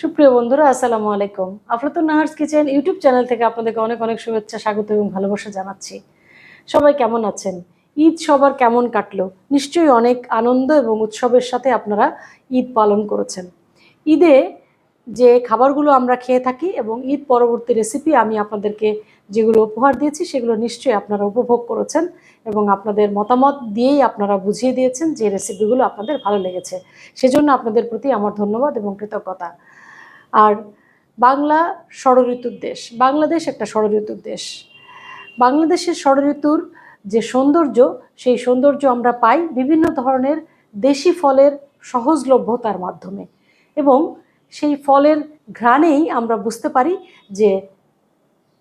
সুপ্রিয় বন্ধুরা, আসসালামু আলাইকুম। Aflatun Nahar's kitchen YouTube channel থেকে আপনাদেরকে অনেক অনেক শুভেচ্ছা, স্বাগত এবং ভালোবাসা জানাচ্ছি। সবাই কেমন আছেন? ঈদ সবার কেমন কাটলো? নিশ্চয়ই অনেক আনন্দ এবং উৎসবের সাথে আপনারা ঈদ পালন করেছেন। ঈদে যে খাবারগুলো আমরা খেয়ে থাকি এবং ঈদ পরবর্তী রেসিপি আমি আপনাদেরকে যেগুলো উপহার দিয়েছি, সেগুলো নিশ্চয়ই আপনারা উপভোগ করেছেন এবং আপনাদের মতামত দিয়েই আপনারা বুঝিয়ে দিয়েছেন যে রেসিপিগুলো আপনাদের ভালো লেগেছে। সেজন্য আপনাদের প্রতি আমার ধন্যবাদ এবং কৃতজ্ঞতা। আর বাংলা ষড়ঋতুর দেশ, বাংলাদেশ একটা ষড়ঋতুর দেশ। বাংলাদেশের ষড়ঋতুর যে সৌন্দর্য, সেই সৌন্দর্য আমরা পাই বিভিন্ন ধরনের দেশি ফলের সহজলভ্যতার মাধ্যমে। এবং সেই ফলের ঘ্রাণেই আমরা বুঝতে পারি যে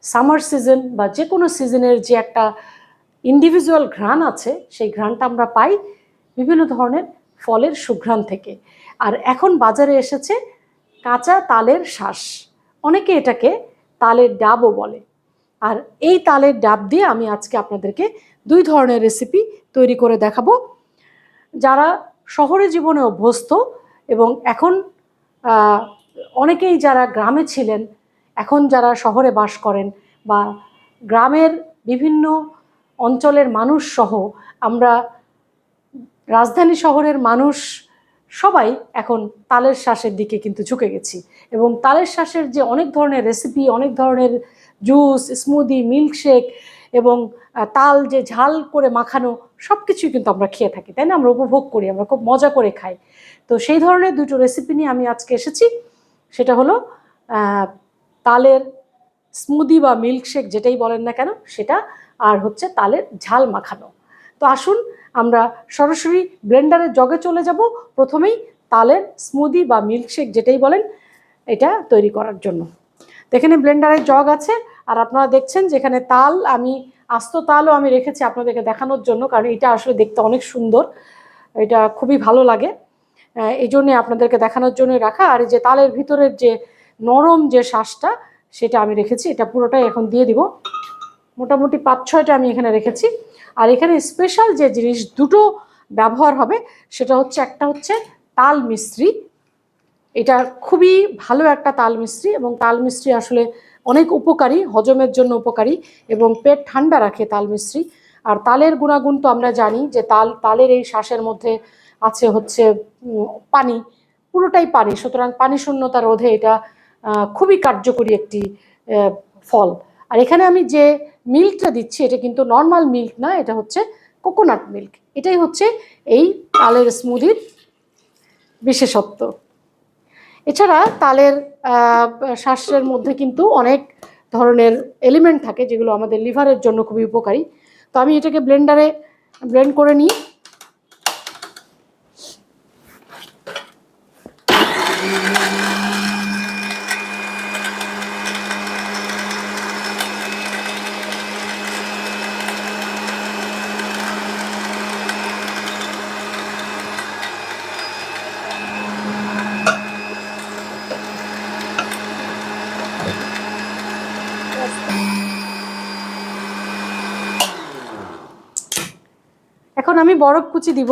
সামার সিজন বা যে কোনো সিজনের যে একটা ইন্ডিভিজুয়াল ঘ্রাণ আছে, সেই ঘ্রাণটা আমরা পাই বিভিন্ন ধরনের ফলের সুঘ্রাণ থেকে। আর এখন বাজারে এসেছে কাঁচা তালের শ্বাস। অনেকে এটাকে তালের ডাবও বলে। আর এই তালের ডাব দিয়ে আমি আজকে আপনাদেরকে দুই ধরনের রেসিপি তৈরি করে দেখাবো। যারা শহরে জীবনে অভ্যস্ত এবং এখন অনেকেই যারা গ্রামে ছিলেন, এখন যারা শহরে বাস করেন বা গ্রামের বিভিন্ন অঞ্চলের মানুষ সহ আমরা রাজধানী শহরের মানুষ সবাই এখন তালের শ্বাসের দিকে কিন্তু ঝুঁকে গেছি। এবং তালের শ্বাসের যে অনেক ধরনের রেসিপি অনেক ধরনের জুস স্মুদি মিল্কশেক এবং তাল যে ঝাল করে মাখানো সব কিছুই কিন্তু আমরা খেয়ে থাকি, তাই না? আমরা উপভোগ করি, আমরা খুব মজা করে খাই। তো সেই ধরনের দুটো রেসিপি নিয়ে আমি আজকে এসেছি। সেটা হলো তালের স্মুদি বা মিল্কশেক যেটাই বলেন না কেন, সেটা আর হচ্ছে তালের ঝাল মাখানো। তো আসুন আমরা সরাসরি ব্লেন্ডারের জগে চলে যাব। প্রথমেই তালের স্মুদি বা মিল্কশেক যেটাই বলেন, এটা তৈরি করার জন্য। এখানে ব্লেন্ডারের জগ আছে, আর আপনারা দেখছেন যেখানে তাল, আমি আস্ত তালও আমি রেখেছি আপনাদেরকে দেখানোর জন্য, কারণ এটা আসলে দেখতে অনেক সুন্দর। এটা খুবই ভালো লাগে। এই জন্যে আপনাদেরকে দেখানোর জন্যই রাখা। আর যে তালের ভিতরের যে নরম যে শ্বাসটা, সেটা আমি রেখেছি। এটা পুরোটাই এখন দিয়ে দিব। মোটামুটি পাঁচ, ছয়টা আমি এখানে রেখেছি। আর এখানে স্পেশাল যে জিনিস দুটো ব্যবহার হবে, সেটা হচ্ছে একটা হচ্ছে তাল মিস্ত্রি। এটা খুবই ভালো একটা তাল মিস্ত্রি এবং তাল মিস্ত্রি আসলে অনেক উপকারী, হজমের জন্য উপকারী এবং পেট ঠান্ডা রাখে তাল মিস্ত্রি। আর তালের গুণাগুণ তো আমরা জানি যে তাল, তালের এই শ্বাসের মধ্যে আছে হচ্ছে পানি, পুরোটাই পানি। সুতরাং পানি শূন্যতা রোধে এটা খুবই কার্যকরী একটি ফল। আর এখানে আমি যে মিল্কটা দিচ্ছি, এটা কিন্তু নর্মাল মিল্ক না, এটা হচ্ছে কোকোনাট মিল্ক এটাই হচ্ছে এই তালের স্মুদির বিশেষত্ব। এছাড়া তালের শ্বাসের মধ্যে কিন্তু অনেক ধরনের এলিমেন্ট থাকে, যেগুলো আমাদের লিভারের জন্য খুবই উপকারী। তো আমি এটাকে ব্লেন্ডারে ব্লেন্ড করে নিই। এখন আমি বরফ কুচি দিব।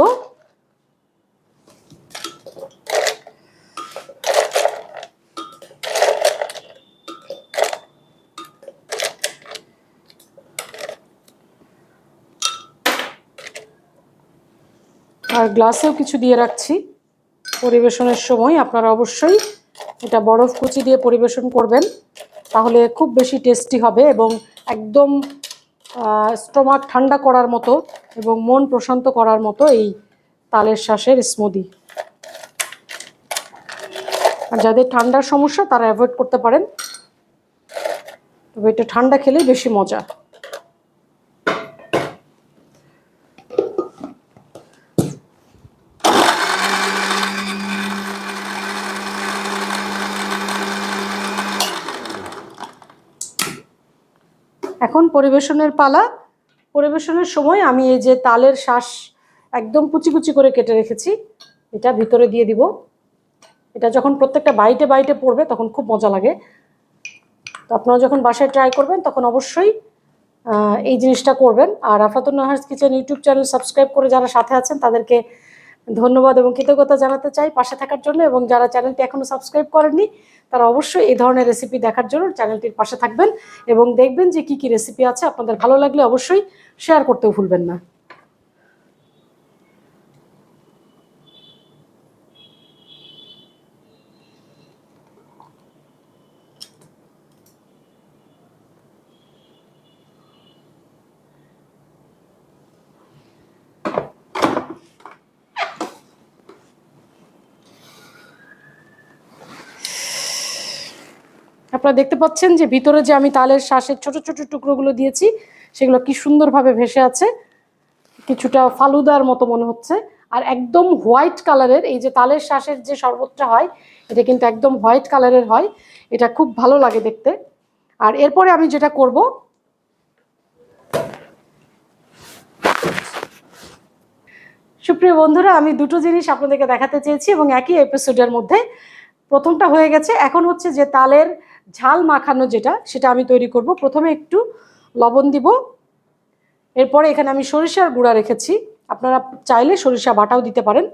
আর গ্লাসেও কিছু দিয়ে রাখছি। পরিবেশনের সময় আপনারা অবশ্যই এটা বরফ কুচি দিয়ে পরিবেশন করবেন। তাহলে খুব বেশি টেস্টি হবে এবং একদম স্টোমাক ঠান্ডা করার মতো এবং মন প্রশান্ত করার মতো এই তালের শ্বাসের স্মুদি। আর যাদের ঠান্ডার সমস্যা, তারা অ্যাভয়েড করতে পারেন। তবে এটা ঠান্ডা খেলে বেশি মজা। এখন পরিবেশনের পালা। পরিবেশনের সময় আমি এই যে তালের শ্বাস একদম কুচি কুচি করে কেটে রেখেছি, এটা ভিতরে দিয়ে দিব। এটা যখন প্রত্যেকটা বাইটে বাইটে পড়বে তখন খুব মজা লাগে। তো আপনারা যখন বাসায় ট্রাই করবেন তখন অবশ্যই এই জিনিসটা করবেন। আর Afatun Nahar's kitchen YouTube channel subscribe করে যারা সাথে আছেন তাদেরকে ধন্যবাদ এবং কৃতজ্ঞতা জানাতে চাই পাশে থাকার জন্য এবং যারা চ্যানেলটি এখনও সাবস্ক্রাইব করেননি, তারা অবশ্যই এই ধরনের রেসিপি দেখার জন্য চ্যানেলটির পাশে থাকবেন এবং দেখবেন যে কি কি রেসিপি আছে। আপনাদের ভালো লাগলে অবশ্যই শেয়ার করতেও ভুলবেন না। আপনারা দেখতে পাচ্ছেন যে ভিতরে যে আমি তালের শ্বাসের ছোট ছোট টুকরোগুলো দিয়েছি, সেগুলো কি সুন্দরভাবে ভেসে আছে, কিছুটা ফালুদার মতো মনে হচ্ছে। আর একদম হোয়াইট কালারের, এই যে তালের শ্বাসের যে শরবতটা হয়, এটা কিন্তু একদম হোয়াইট কালারের হয়। এটা খুব ভালো লাগে দেখতে। আর এরপরে আমি যেটা করব, সুপ্রিয় বন্ধুরা, আমি দুটো জিনিস আপনাদেরকে দেখাতে চেয়েছি এবং একই এপিসোডের মধ্যে প্রথমটা হয়ে গেছে। এখন হচ্ছে যে তালের ঝাল মাখানো যেটা, সেটা আমি তৈরি করব। প্রথমে একটু লবণ দিব। এরপরে এখানে আমি সরিষার গুঁড়া রেখেছি। আপনারা চাইলে সরিষা বাটাও দিতে পারেন।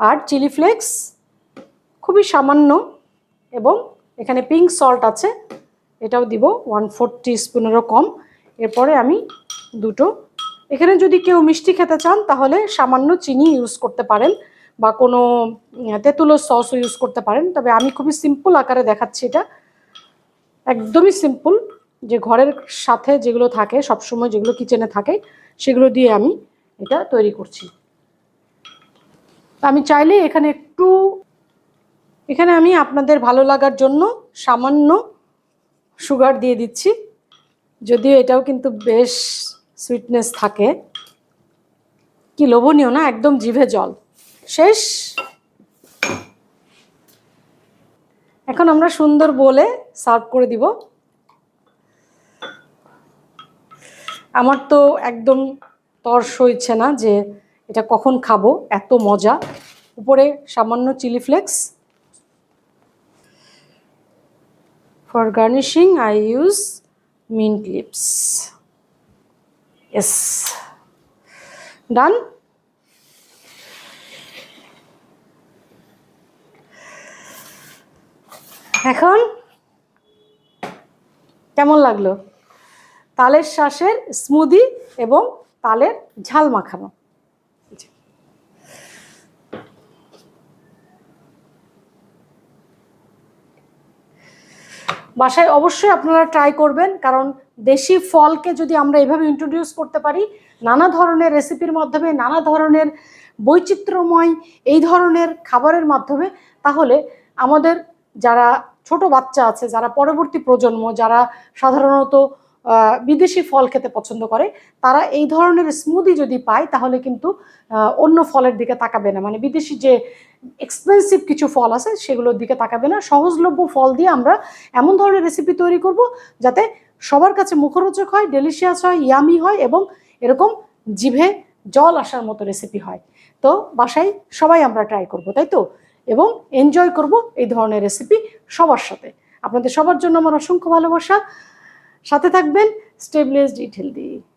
আর চিলি ফ্লেক্স খুবই সামান্য এবং এখানে পিঙ্ক সল্ট আছে, এটাও দিব ওয়ান ফোর স্পুনেরও কম। এরপরে আমি দুটো, এখানে যদি কেউ মিষ্টি খেতে চান তাহলে সামান্য চিনি ইউজ করতে পারেন। বা কোনো তেঁতুলের সসও ইউজ করতে পারেন। তবে আমি খুবই সিম্পল আকারে দেখাচ্ছি এটা। একদমই সিম্পল যে ঘরের সাথে যেগুলো থাকে, সবসময় যেগুলো কিচেনে থাকে, সেগুলো দিয়ে আমি এটা তৈরি করছি। আমি চাইলে এখানে একটু, এখানে আমি আপনাদের ভালো লাগার জন্য সামান্য সুগার দিয়ে দিচ্ছি। যদিও এটাও কিন্তু বেশ সুইটনেস থাকে। কি লোভনীয় না? একদম জিভে জল। শেষ। এখন আমরা সুন্দর বলে সার্ভ করে দিব। আমার তো একদম তর্স হইছে না যে এটা কখন খাব, এত মজা। উপরে সামান্য chili flakes. For garnishing I use mint leaves is done এখন কেমন লাগল? তালের শ্বাসের স্মুদি এবং তালের ঝাল মাখানো বাসায় অবশ্যই আপনারা ট্রাই করবেন, কারণ দেশি ফলকে যদি আমরা এভাবে ইন্ট্রোডিউস করতে পারি, নানা ধরনের রেসিপির মাধ্যমে, নানা ধরনের বৈচিত্র্যময় এই ধরনের খাবারের মাধ্যমে, তাহলে আমাদের যারা ছোট বাচ্চা আছে, যারা পরবর্তী প্রজন্ম, যারা সাধারণত বিদেশি ফল খেতে পছন্দ করে, তারা এই ধরনের স্মুদি যদি পায়, তাহলে কিন্তু অন্য ফলের দিকে তাকাবে না। মানে বিদেশি যে এক্সপেন্সিভ কিছু ফল আছে, সেগুলোর দিকে তাকাবে না। সহজলভ্য ফল দিয়ে আমরা এমন ধরনের রেসিপি তৈরি করব, যাতে সবার কাছে মুখরোচক হয় ডেলিশিয়াস হয় ইয়ামি হয় এবং এরকম জিভে জল আসার মতো রেসিপি হয়। তো বাসায় সবাই আমরা ট্রাই করব, তাই তো? এবং এনজয় করব এই ধরনের রেসিপি সবার সাথে। আপনাদের সবার জন্য আমার অসংখ্য ভালোবাসা। সাথে থাকবেন স্টেবলেস ইট দিয়ে